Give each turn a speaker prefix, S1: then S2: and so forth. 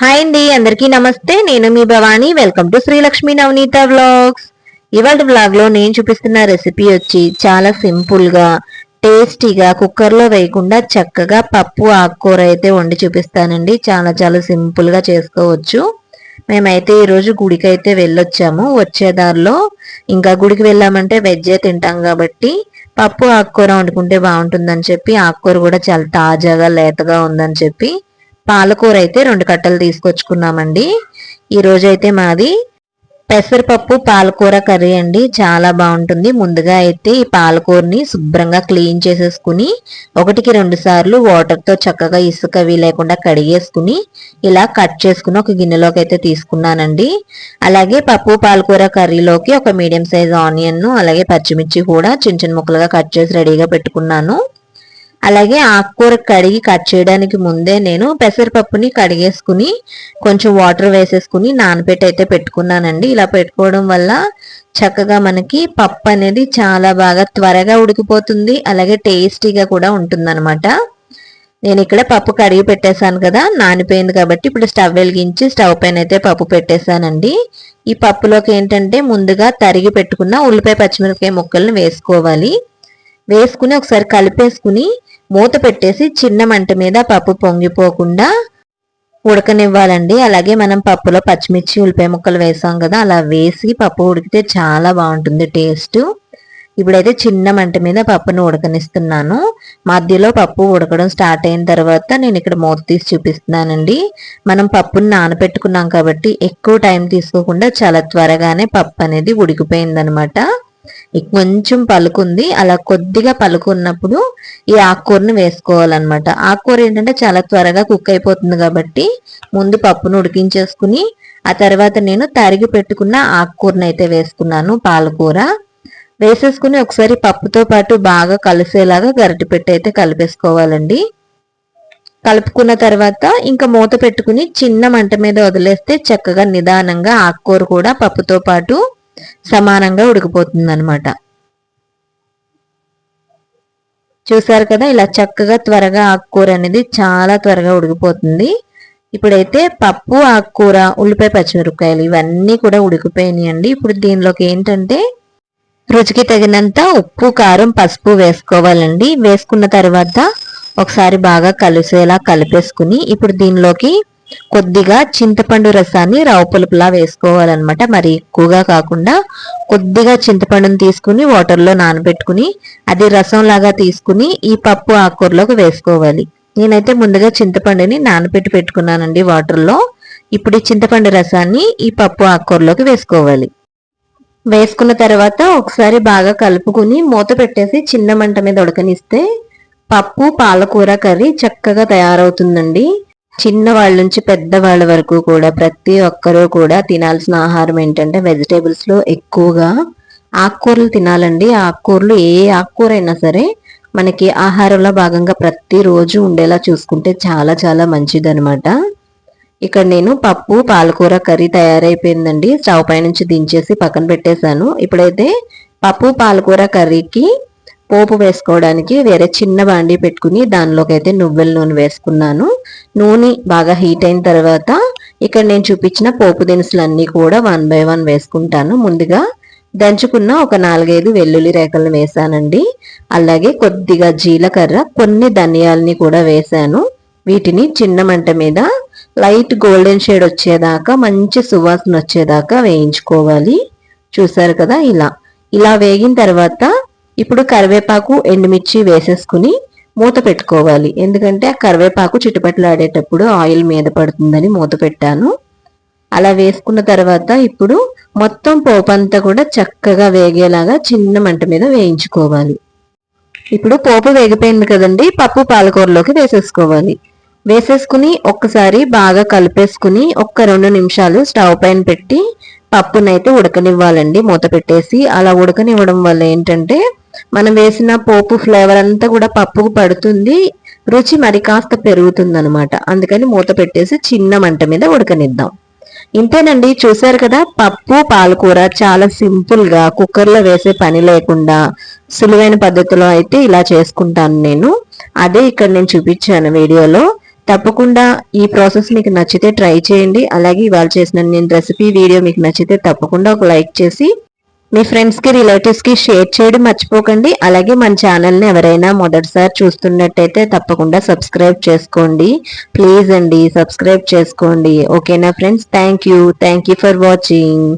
S1: Hi అండి అందరికీ నమస్తే. నేను మీ Bhavani. Welcome to Srilakshmi Navaneetha vlogs ఇవాళ వ్లాగ్లో నేను చూపిస్తున్న రెసిపీ వచ్చి చాలా సింపుల్గా టేస్టీగా కుక్కర్లో వేయకుండా చక్కగా పప్పు ఆకుకూర అయితే వండి చూపిస్తానండి. చాలా చాలా సింపుల్గా చేసుకోవచ్చు. మేమైతే ఈరోజు గుడికి అయితే వెళ్ళొచ్చాము. వచ్చే దారిలో ఇంకా గుడికి వెళ్ళామంటే వెజ్జే తింటాం కాబట్టి పప్పు ఆకుకూర వండుకుంటే బాగుంటుందని చెప్పి ఆకుకూర కూడా చాలా తాజాగా లేతగా ఉందని చెప్పి పాలకూర అయితే రెండు కట్టలు తీసుకొచ్చుకున్నామండి. ఈరోజు అయితే మాది పెసరపప్పు పాలకూర కర్రీ అండి. చాలా బాగుంటుంది. ముందుగా అయితే ఈ పాలకూరని శుభ్రంగా క్లీన్ చేసేసుకుని ఒకటికి రెండు సార్లు వాటర్తో చక్కగా ఇసుక అవి లేకుండా కడిగేసుకుని ఇలా కట్ చేసుకుని ఒక గిన్నెలోకి అయితే తీసుకున్నానండి. అలాగే పప్పు పాలకూర కర్రీలోకి ఒక మీడియం సైజ్ ఆనియన్ను అలాగే పచ్చిమిర్చి కూడా చిన్న చిన్న ముక్కలుగా కట్ చేసి రెడీగా పెట్టుకున్నాను. అలాగే ఆకుకూర కడిగి కట్ చేయడానికి ముందే నేను పెసరపప్పుని కడిగేసుకుని కొంచెం వాటర్ వేసేసుకుని నానబెట్టి అయితే పెట్టుకున్నానండి. ఇలా పెట్టుకోవడం వల్ల చక్కగా మనకి పప్పు అనేది చాలా బాగా త్వరగా ఉడికిపోతుంది అలాగే టేస్టీగా కూడా ఉంటుందన్నమాట. నేను ఇక్కడ పప్పు కడిగి పెట్టేశాను కదా నానిపోయింది కాబట్టి ఇప్పుడు స్టవ్ వెలిగించి స్టవ్ పైన అయితే పప్పు పెట్టేశానండి. ఈ పప్పులోకి ఏంటంటే ముందుగా తరిగి పెట్టుకున్న ఉల్లిపాయ పచ్చిమిరపకాయ ముక్కలను వేసుకోవాలి. వేసుకుని ఒకసారి కలిపేసుకుని మూత పెట్టేసి చిన్న మంట మీద పప్పు పొంగిపోకుండా ఉడకనివ్వాలండి. అలాగే మనం పప్పులో పచ్చిమిర్చి ఉల్లిపాయ ముక్కలు వేసాం కదా అలా వేసి పప్పు ఉడికితే చాలా బాగుంటుంది టేస్ట్. ఇప్పుడైతే చిన్న మంట మీద పప్పును ఉడకనిస్తున్నాను. మధ్యలో పప్పు ఉడకడం స్టార్ట్ అయిన తర్వాత నేను ఇక్కడ మూత తీసి చూపిస్తున్నానండి. మనం పప్పుని నానబెట్టుకున్నాం కాబట్టి ఎక్కువ టైం తీసుకోకుండా చాలా త్వరగానే పప్పు అనేది ఉడికిపోయిందనమాట. కొంచెం పలుకుంది అలా కొద్దిగా పలుకున్నప్పుడు ఈ ఆకుకూరని వేసుకోవాలన్నమాట. ఆకుకూర ఏంటంటే చాలా త్వరగా కుక్ అయిపోతుంది కాబట్టి ముందు పప్పును ఉడికించేసుకుని ఆ తర్వాత నేను తరిగి పెట్టుకున్న ఆకుకూరని అయితే వేసుకున్నాను పాలకూర. వేసేసుకుని ఒకసారి పప్పుతో పాటు బాగా కలిసేలాగా గరిటె పెట్టి అయితే కలిపేసుకోవాలండి. కలుపుకున్న తర్వాత ఇంకా మూత పెట్టుకుని చిన్న మంట మీద వదిలేస్తే చక్కగా నిదానంగా ఆకుకూర కూడా పప్పుతో పాటు సమానంగా ఉడికిపోతుంది అనమాట చూసారు కదా ఇలా చక్కగా త్వరగా ఆకుకూర అనేది చాలా త్వరగా ఉడికిపోతుంది. ఇప్పుడైతే పప్పు ఆకుకూర ఉల్లిపాయ పచ్చిమిరపకాయలు ఇవన్నీ కూడా ఉడికిపోయినాయండి. ఇప్పుడు దీనిలోకి ఏంటంటే రుచికి తగినంత ఉప్పు కారం పసుపు వేసుకోవాలండి. వేసుకున్న తర్వాత ఒకసారి బాగా కలిసేలా కలిపేసుకుని ఇప్పుడు దీనిలోకి కొద్దిగా చింతపండు రసాన్ని రవ్వ పులుపులా వేసుకోవాలన్నమాట. మరి ఎక్కువగా కాకుండా కొద్దిగా చింతపండుని తీసుకుని వాటర్లో నానబెట్టుకుని అది రసం లాగా తీసుకుని ఈ పప్పు ఆకుకూరలోకి వేసుకోవాలి. నేనైతే ముందుగా చింతపండుని నానబెట్టి పెట్టుకున్నానండి వాటర్లో. ఇప్పుడు ఈ చింతపండు రసాన్ని ఈ పప్పు ఆకుకూరలోకి వేసుకోవాలి. వేసుకున్న తర్వాత ఒకసారి బాగా కలుపుకుని మూత పెట్టేసి చిన్న మంట మీద ఉడకనిస్తే పప్పు పాలకూర కర్రీ చక్కగా తయారవుతుందండి. చిన్నవాళ్ళ నుంచి పెద్దవాళ్ళ వరకు కూడా ప్రతి ఒక్కరూ కూడా తినాల్సిన ఆహారం ఏంటంటే వెజిటేబుల్స్లో ఎక్కువగా ఆకుకూరలు తినాలండి. ఆకుకూరలు ఏ ఆకుకూర అయినా సరే మనకి ఆహారంలో భాగంగా ప్రతిరోజు ఉండేలా చూసుకుంటే చాలా చాలా మంచిదనమాట ఇక్కడ నేను పప్పు పాలకూర కర్రీ తయారైపోయిందండి. స్టవ్ పై నుంచి దించేసి పక్కన పెట్టేశాను. ఇప్పుడైతే పప్పు పాలకూర కర్రీకి పోపు వేసుకోవడానికి వేరే చిన్న బాండి పెట్టుకుని దానిలోకి అయితే నువ్వుల నూనె వేసుకున్నాను. నూనె బాగా హీట్ అయిన తర్వాత ఇక్కడ నేను చూపించిన పోపు దినుసులన్నీ కూడా వన్ బై వన్ వేసుకుంటాను. ముందుగా దంచుకున్న ఒక నాలుగైదు వెల్లుల్లి రేఖలను వేసానండి. అలాగే కొద్దిగా జీలకర్ర కొన్ని ధనియాలని కూడా వేసాను. వీటిని చిన్న మంట మీద లైట్ గోల్డెన్ షేడ్ వచ్చేదాకా మంచి సువాసన వచ్చేదాకా వేయించుకోవాలి. చూసారు కదా ఇలా. ఇలా వేగిన తర్వాత ఇప్పుడు కరివేపాకు ఎండుమిర్చి వేసేసుకుని మూత పెట్టుకోవాలి. ఎందుకంటే ఆ కరివేపాకు చిట్టుపట్లాడేటప్పుడు ఆయిల్ మీద పడుతుందని మూత పెట్టాను. అలా వేసుకున్న తర్వాత ఇప్పుడు మొత్తం పోపు అంతా కూడా చక్కగా వేగేలాగా చిన్న మంట మీద వేయించుకోవాలి. ఇప్పుడు పోపు వేగిపోయింది కదండి పప్పు పాలకూరలోకి వేసేసుకోవాలి. వేసేసుకుని ఒక్కసారి బాగా కలిపేసుకుని ఒక్క రెండు నిమిషాలు స్టవ్ పైన పెట్టి పప్పునైతే ఉడకనివ్వాలండి. మూత పెట్టేసి అలా ఉడకనివ్వడం వల్ల ఏంటంటే మనం వేసిన పోపు ఫ్లేవర్ అంతా కూడా పప్పుకు పడుతుంది. రుచి మరి కాస్త పెరుగుతుంది అనమాట అందుకని మూత పెట్టేసి చిన్న మంట మీద ఉడకనిద్దాం. ఇంతేనండి చూసారు కదా పప్పు పాలకూర చాలా సింపుల్గా కుక్కర్లో వేసే పని లేకుండా సులువైన పద్ధతిలో అయితే ఇలా చేసుకుంటాను నేను. అదే ఇక్కడ నేను చూపించాను వీడియోలో. తప్పకుండా ఈ ప్రాసెస్ మీకు నచ్చితే ట్రై చేయండి. అలాగే ఇవాళ చేసిన నేను రెసిపీ వీడియో మీకు నచ్చితే తప్పకుండా ఒక లైక్ చేసి మీ ఫ్రెండ్స్కి రిలేటివ్స్కి షేర్ చేయడం మర్చిపోకండి. అలాగే మన ఛానల్ని ఎవరైనా మొదటిసారి చూస్తున్నట్టయితే తప్పకుండా సబ్స్క్రైబ్ చేసుకోండి. ప్లీజ్ అండి సబ్స్క్రైబ్ చేసుకోండి. ఓకేనా friends thank you thank you for watching